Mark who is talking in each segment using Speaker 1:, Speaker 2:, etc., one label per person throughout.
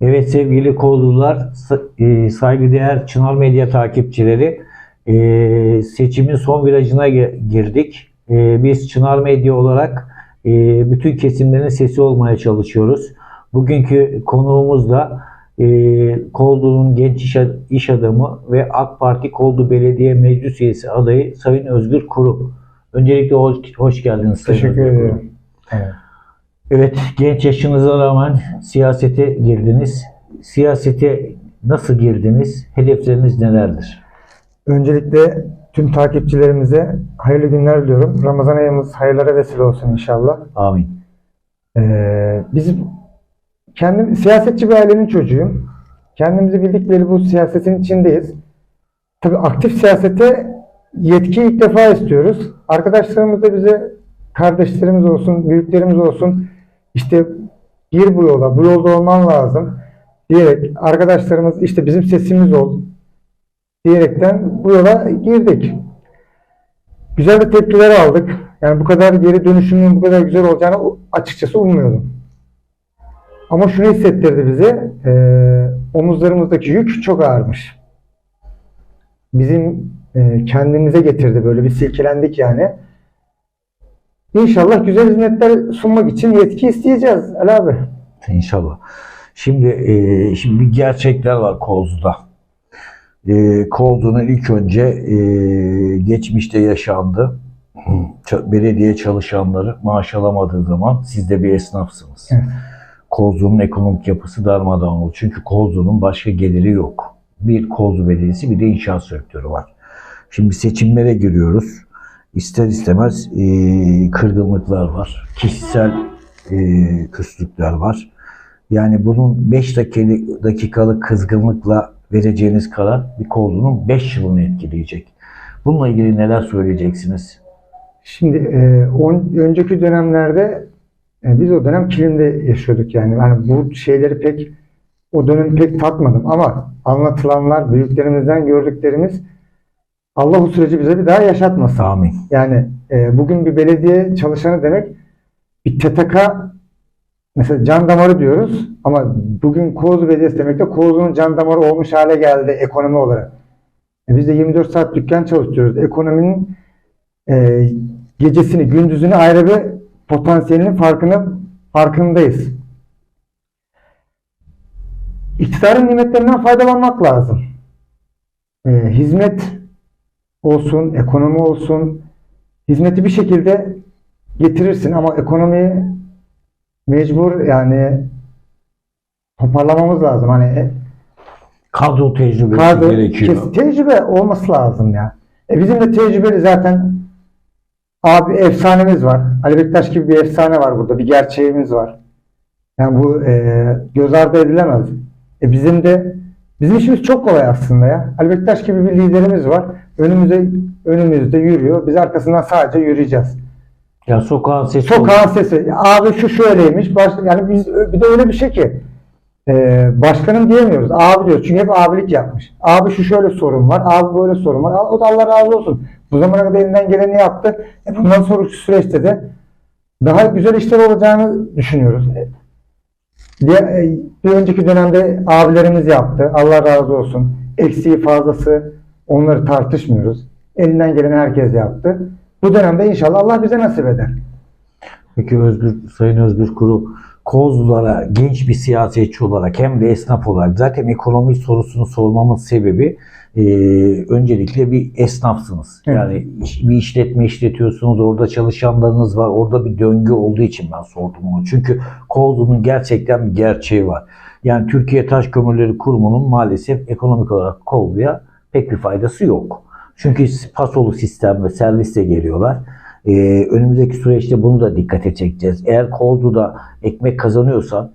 Speaker 1: Evet sevgili Kozlular, sa- e, saygıdeğer Çınar Medya takipçileri, e, seçimin son virajına girdik. E, Biz Çınar Medya olarak bütün kesimlerin sesi olmaya çalışıyoruz. Bugünkü konuğumuz da Koldu'nun genç iş, adamı ve AK Parti Koldu Belediye Meclis Üyesi adayı Sayın Özgür Kuru. Öncelikle hoş, hoş geldiniz. Sayın
Speaker 2: Teşekkür
Speaker 1: Özgür
Speaker 2: ederim. Evet.
Speaker 1: Evet, genç yaşınıza rağmen siyasete girdiniz. Siyasete nasıl girdiniz? Hedefleriniz nelerdir?
Speaker 2: Öncelikle tüm takipçilerimize hayırlı günler diliyorum. Ramazan ayımız hayırlara vesile olsun inşallah.
Speaker 1: Amin.
Speaker 2: Ee, biz kendim siyasetçi bir ailenin çocuğuyum. Kendimizi bildik bileli bu siyasetin içindeyiz. Tabii aktif siyasete yetki ilk defa istiyoruz. Arkadaşlarımız da bize kardeşlerimiz olsun, büyüklerimiz olsun işte gir bu yola, bu yolda olman lazım diyerek arkadaşlarımız işte bizim sesimiz ol diyerekten bu yola girdik. Güzel de tepkiler aldık. Yani bu kadar geri dönüşümün bu kadar güzel olacağını açıkçası ummuyordum. Ama şunu hissettirdi bize, eee, omuzlarımızdaki yük çok ağırmış. Bizim eee, kendimize getirdi böyle bir silkelendik yani. İnşallah güzel hizmetler sunmak için yetki isteyeceğiz Ali abi.
Speaker 1: İnşallah. Şimdi e, şimdi bir gerçekler var Kozlu'da. E, Kozlu'nun ilk önce e, geçmişte yaşandı. Belediye çalışanları maaş alamadığı zaman siz de bir esnafsınız.
Speaker 2: Evet.
Speaker 1: Kozlu'nun ekonomik yapısı darmadağın oldu. Çünkü Kozlu'nun başka geliri yok. Bir Kozlu Belediyesi bir de inşaat sektörü var. Şimdi seçimlere giriyoruz. İster istemez e, kırgınlıklar var. Kişisel e, küslükler var. Yani bunun 5 dakikalık kızgınlıkla vereceğiniz karar bir Kozlu'nun 5 yılını etkileyecek. Bununla ilgili neler söyleyeceksiniz?
Speaker 2: Şimdi e, on, önceki dönemlerde e, biz o dönem kilimde yaşıyorduk yani. Yani bu şeyleri pek o dönem pek tatmadım ama anlatılanlar, büyüklerimizden gördüklerimiz Allah bu süreci bize bir daha yaşatmasın.
Speaker 1: Amin.
Speaker 2: Yani e, bugün bir belediye çalışanı demek bir TTK mesela can damarı diyoruz ama bugün Kozlu Belediyesi demek de Kozlu'nun can damarı olmuş hale geldi ekonomi olarak. E, biz de 24 saat dükkan çalıştırıyoruz. Ekonominin e, gecesini, gündüzünü ayrı bir potansiyelinin farkını farkındayız. İktidarın nimetlerinden faydalanmak lazım. E, hizmet olsun, ekonomi olsun, hizmeti bir şekilde getirirsin ama ekonomiyi mecbur yani toparlamamız lazım. Hani e,
Speaker 1: Kadro tecrübesi
Speaker 2: Kadro-
Speaker 1: gerekiyor.
Speaker 2: kes- tecrübe olması lazım ya. E bizim de tecrübeli zaten abi efsanemiz var. Ali Bektaş gibi bir efsane var burada. Bir gerçeğimiz var. Yani bu e, göz ardı edilemez. E bizim de bizim işimiz çok kolay aslında ya. Ali Bektaş gibi bir liderimiz var. Önümüze önümüzde yürüyor. Biz arkasından sadece yürüyeceğiz.
Speaker 1: Ya sokağın sesi
Speaker 2: Sokağın sesi. Ya Abi şu şöyleymiş. Baş, yani biz bir de öyle bir şey ki e, başkanım diyemiyoruz. Abi diyoruz. Çünkü hep abilik yapmış. Abi şu şöyle sorun var. Abi böyle sorun var. O da Allah razı olsun. Bu zamana kadar elinden geleni yaptı. E bundan sonraki süreçte de daha güzel işler olacağını düşünüyoruz. E, e, bir önceki dönemde abilerimiz yaptı. Allah razı olsun. Eksiği fazlası onları tartışmıyoruz. Elinden geleni herkes yaptı. Bu dönemde inşallah Allah bize nasip eder.
Speaker 1: Peki Özgür, Sayın Özgür Kuru, Kozlulara genç bir siyasetçi olarak hem de esnaf olarak zaten ekonomi sorusunu sormamın sebebi e, öncelikle bir esnafsınız.
Speaker 2: Evet.
Speaker 1: Yani iş- bir işletme işletiyorsunuz, orada çalışanlarınız var, orada bir döngü olduğu için ben sordum onu. Çünkü Kozlu'nun gerçekten bir gerçeği var. Yani Türkiye Taş Kömürleri Kurumu'nun maalesef ekonomik olarak Kozlu'ya pek bir faydası yok. Çünkü pasolu sistem ve servisle geliyorlar. Ee, önümüzdeki süreçte bunu da dikkate çekeceğiz. Eğer Kozlu'da ekmek kazanıyorsan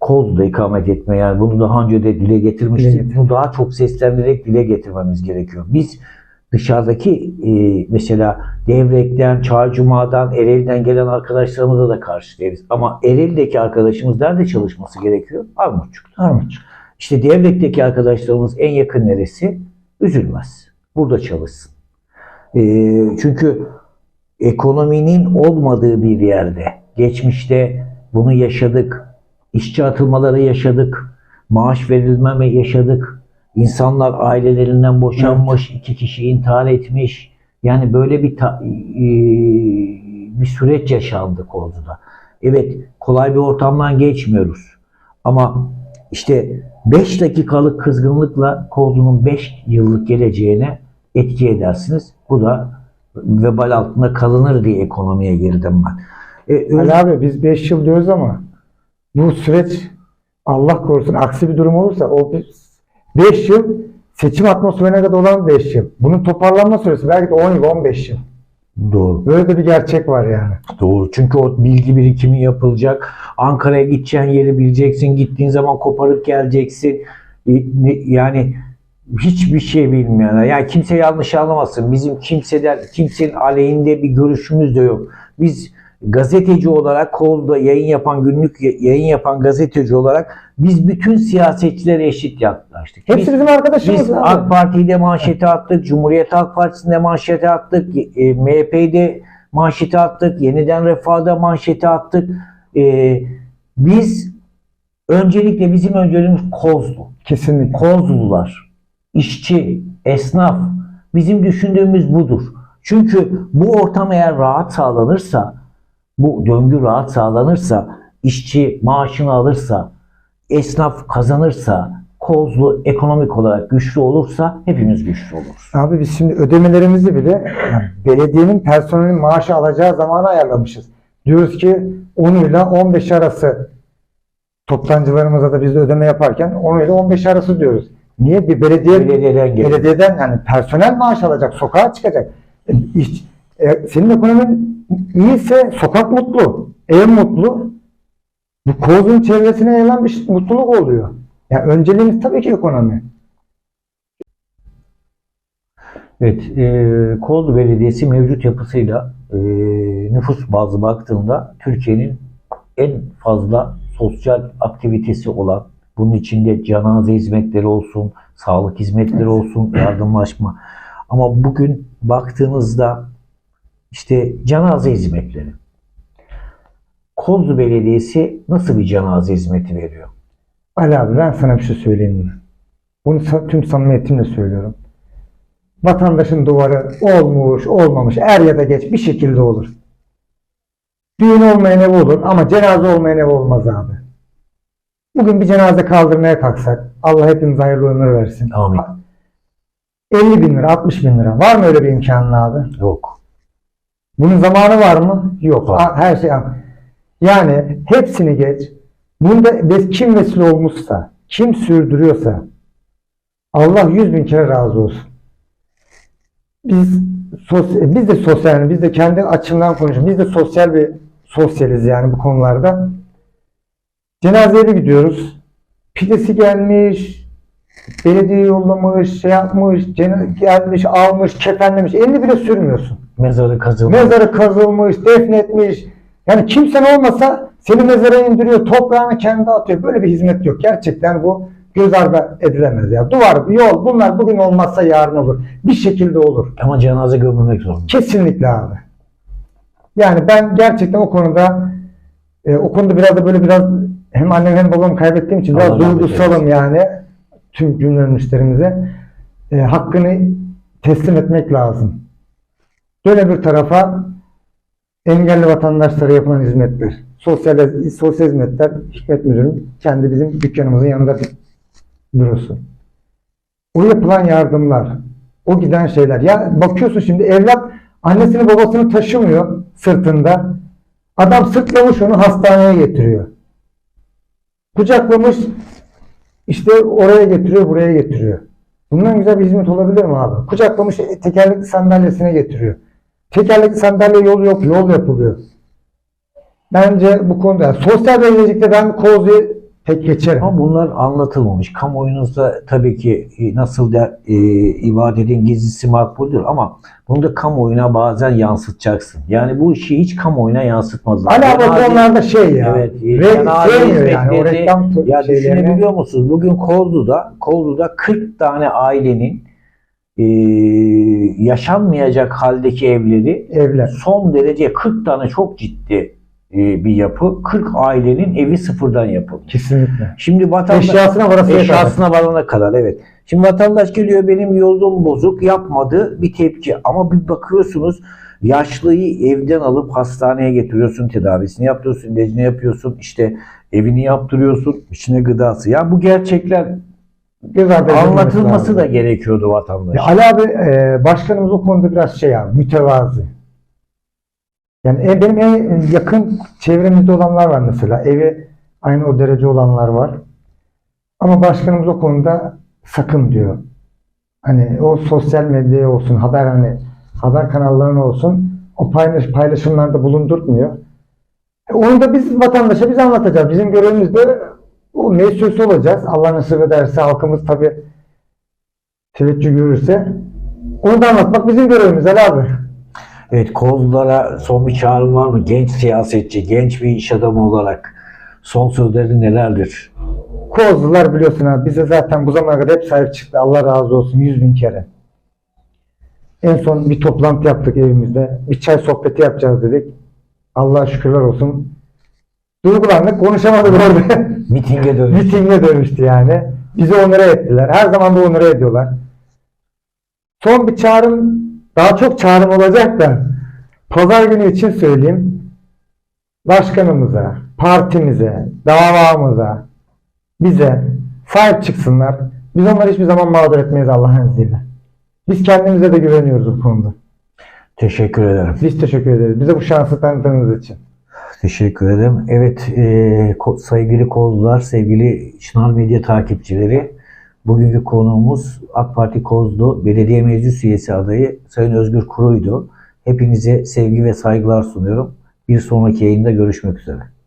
Speaker 1: Kozlu'da ikamet etme yani bunu daha önce de dile getirmiştik.
Speaker 2: getir.
Speaker 1: Bunu daha çok seslendirerek dile getirmemiz gerekiyor. Biz dışarıdaki e, mesela Devrek'ten, Çaycuma'dan, Ereğli'den gelen arkadaşlarımıza da karşı değiliz. Ama Ereğli'deki arkadaşımız nerede çalışması gerekiyor? Armutçuk'ta.
Speaker 2: Armutçuk.
Speaker 1: İşte Devrek'teki arkadaşlarımız en yakın neresi? Üzülmez. Burada çalışsın. Ee, çünkü ekonominin olmadığı bir yerde, geçmişte bunu yaşadık, işçi atılmaları yaşadık. maaş verilmeme yaşadık. İnsanlar ailelerinden boşanmış, iki kişi intihar etmiş. Yani böyle bir ta- e, bir süreç yaşandı Kozlu'da. Evet, kolay bir ortamdan geçmiyoruz. Ama işte 5 dakikalık kızgınlıkla Kozlu'nun 5 yıllık geleceğine etki edersiniz. Bu da vebal altında kalınır diye ekonomiye girdim ben. E, öyle-
Speaker 2: Ali abi biz 5 yıl diyoruz ama bu süreç Allah korusun aksi bir durum olursa o 5 yıl seçim atmosferine kadar olan 5 yıl. Bunun toparlanma süresi belki de 10 yıl 15 yıl.
Speaker 1: Doğru.
Speaker 2: Böyle de bir gerçek var yani.
Speaker 1: Doğru. Çünkü o bilgi birikimi yapılacak. Ankara'ya gideceğin yeri bileceksin. Gittiğin zaman koparıp geleceksin. E, Yani hiçbir şey bilmeyenler. Yani kimse yanlış anlamasın. Bizim kimseden, kimsenin aleyhinde bir görüşümüz de yok. Biz gazeteci olarak kolda yayın yapan günlük yayın yapan gazeteci olarak biz bütün siyasetçilere eşit yaklaştık.
Speaker 2: Hepsi
Speaker 1: Biz-
Speaker 2: bizim arkadaşımız.
Speaker 1: biz
Speaker 2: abi.
Speaker 1: AK Parti'yi de manşete attık, Cumhuriyet Halk Partisi'nde manşete attık, e, MHP'de manşete attık, Yeniden Refah'da manşete attık. E, biz öncelikle bizim önceliğimiz Kozlu.
Speaker 2: Kesinlikle.
Speaker 1: Kozlular, işçi, esnaf bizim düşündüğümüz budur. Çünkü bu ortam eğer rahat sağlanırsa, bu döngü rahat sağlanırsa, işçi maaşını alırsa, esnaf kazanırsa, Kozlu ekonomik olarak güçlü olursa hepimiz güçlü oluruz.
Speaker 2: Abi biz şimdi ödemelerimizi bile yani belediyenin personelin maaşı alacağı zamana ayarlamışız. Diyoruz ki 10 ile 15 arası toptancılarımıza da biz de ödeme yaparken 10 ile 15 arası diyoruz. Niye? Bir belediye
Speaker 1: Belediyeden
Speaker 2: belediyeden yani personel maaş alacak, sokağa çıkacak. E, iş- e, senin ekonomin iyiyse sokak mutlu, ev mutlu. Bu kozun çevresine yayılan bir mutluluk oluyor. Yani önceliğimiz tabii ki ekonomi.
Speaker 1: Evet, e, Kozlu Belediyesi mevcut yapısıyla e, nüfus bazlı baktığında Türkiye'nin en fazla sosyal aktivitesi olan, bunun içinde cenaze hizmetleri olsun, sağlık hizmetleri olsun, yardımlaşma. Ama bugün baktığınızda işte cenaze hizmetleri. Kozlu Belediyesi nasıl bir cenaze hizmeti veriyor?
Speaker 2: Ali abi ben sana bir şey söyleyeyim mi? Bunu tüm samimiyetimle söylüyorum. Vatandaşın duvarı olmuş, olmamış, er ya da geç bir şekilde olur. Düğün olmayan ev olur ama cenaze olmayan ev olmaz abi. Bugün bir cenaze kaldırmaya kalksak, Allah hepimize hayırlı ömür versin.
Speaker 1: Amin.
Speaker 2: 50 bin lira, 60 bin lira. Var mı öyle bir imkanın abi?
Speaker 1: Yok.
Speaker 2: Bunun zamanı var mı? Yok.
Speaker 1: Var.
Speaker 2: Her şey. Yani hepsini geç. Bunda ve- kim vesile olmuşsa, kim sürdürüyorsa Allah yüz bin kere razı olsun. Biz sos, biz de sosyal, biz de kendi açımdan konuşuyorum. Biz de sosyal bir sosyaliz yani bu konularda. Cenazeye gidiyoruz. Pidesi gelmiş, belediye yollamış, şey yapmış, gelmiş, almış, kefenlemiş. Elini bile sürmüyorsun.
Speaker 1: Mezarı kazılmış.
Speaker 2: Mezarı kazılmış, defnetmiş. Yani kimsen olmasa seni mezara indiriyor, toprağını kendi atıyor. Böyle bir hizmet yok. Gerçekten bu göz ardı edilemez ya. Duvar, yol bunlar bugün olmazsa yarın olur. Bir şekilde olur.
Speaker 1: Ama cenaze gömülmek zorunda.
Speaker 2: Kesinlikle abi. Yani ben gerçekten o konuda e, o konuda biraz da böyle biraz hem annem hem babamı kaybettiğim için biraz duygusalım yani tüm cümle müşterimize. E, hakkını teslim etmek lazım. Böyle bir tarafa engelli vatandaşlara yapılan hizmetler, sosyal, sosyal hizmetler, Hikmet Müdürüm kendi bizim dükkanımızın yanında bürosu. O yapılan yardımlar, o giden şeyler. Ya bakıyorsun şimdi evlat annesini babasını taşımıyor sırtında. Adam sırtlamış onu hastaneye getiriyor. Kucaklamış işte oraya getiriyor, buraya getiriyor. Bundan güzel bir hizmet olabilir mi abi? Kucaklamış tekerlekli sandalyesine getiriyor. Tekerlekli sandalye yol yok, yol yapılıyor. Bence bu konuda sosyal belediyecilikte ben Kozlu'yu tek geçerim.
Speaker 1: Ama bunlar anlatılmamış. Kamuoyunuzda tabii ki e, nasıl da e, ibadetin gizlisi makbuldür ama bunu da kamuoyuna bazen yansıtacaksın. Yani bu işi hiç kamuoyuna yansıtmazlar.
Speaker 2: Hala bu
Speaker 1: Cenaze-
Speaker 2: konularda şey ya.
Speaker 1: Evet. e,
Speaker 2: Re-
Speaker 1: cenaze
Speaker 2: sevmiyor yani o reklam
Speaker 1: Ya
Speaker 2: şeylerini.
Speaker 1: düşünebiliyor musunuz? Bugün Kozlu'da, Kozlu'da 40 tane ailenin e, yaşanmayacak haldeki evleri
Speaker 2: Evler.
Speaker 1: son derece 40 tane çok ciddi bir yapı. 40 ailenin evi sıfırdan yapılmış.
Speaker 2: Kesinlikle.
Speaker 1: Şimdi vatandaş
Speaker 2: Eşyasına varasıya
Speaker 1: eşyasına varana kadar evet. Şimdi vatandaş geliyor benim yolum bozuk yapmadı bir tepki ama bir bakıyorsunuz yaşlıyı evden alıp hastaneye getiriyorsun tedavisini yaptırıyorsun ilacını yapıyorsun işte evini yaptırıyorsun içine gıdası. Ya bu gerçekler anlatılması da gerekiyordu vatandaş.
Speaker 2: Ali abi e, başkanımız o konuda biraz şey abi mütevazı. Yani e, benim en yakın çevremizde olanlar var mesela. Evi aynı o derece olanlar var. Ama başkanımız o konuda sakın diyor. Hani o sosyal medyaya olsun, haber hani haber kanallarına olsun o paylaş, paylaşımlarda bulundurtmuyor. E, onu da biz vatandaşa biz anlatacağız. Bizim görevimiz de o meclis olacağız. Allah nasip ederse halkımız tabii teveccüh görürse onu da anlatmak bizim görevimiz Ali abi.
Speaker 1: Evet Kozlulara son bir çağrım var mı? Genç siyasetçi, genç bir iş adamı olarak son sözleri nelerdir?
Speaker 2: Kozlular biliyorsun abi bize zaten bu zamana kadar hep sahip çıktı. Allah razı olsun yüz bin kere. En son bir toplantı yaptık evimizde. Bir çay sohbeti yapacağız dedik. Allah'a şükürler olsun. Duygulandık konuşamadık orada.
Speaker 1: Mitinge dönüş.
Speaker 2: Mitinge dönüştü yani. Bizi onlara ettiler. Her zaman da onlara ediyorlar. Son bir çağrım, daha çok çağrım olacak da pazar günü için söyleyeyim. Başkanımıza, partimize, davamıza, bize sahip çıksınlar. Biz onları hiçbir zaman mağdur etmeyiz Allah'ın izniyle. Biz kendimize de güveniyoruz bu konuda.
Speaker 1: Teşekkür ederim.
Speaker 2: Biz teşekkür ederiz. Bize bu şansı tanıdığınız için.
Speaker 1: Teşekkür ederim. Evet e, sevgili Kozlular, sevgili Çınar Medya takipçileri bugünkü konuğumuz AK Parti Kozlu Belediye Meclis Üyesi adayı Sayın Özgür Kuru'ydu. Hepinize sevgi ve saygılar sunuyorum. Bir sonraki yayında görüşmek üzere.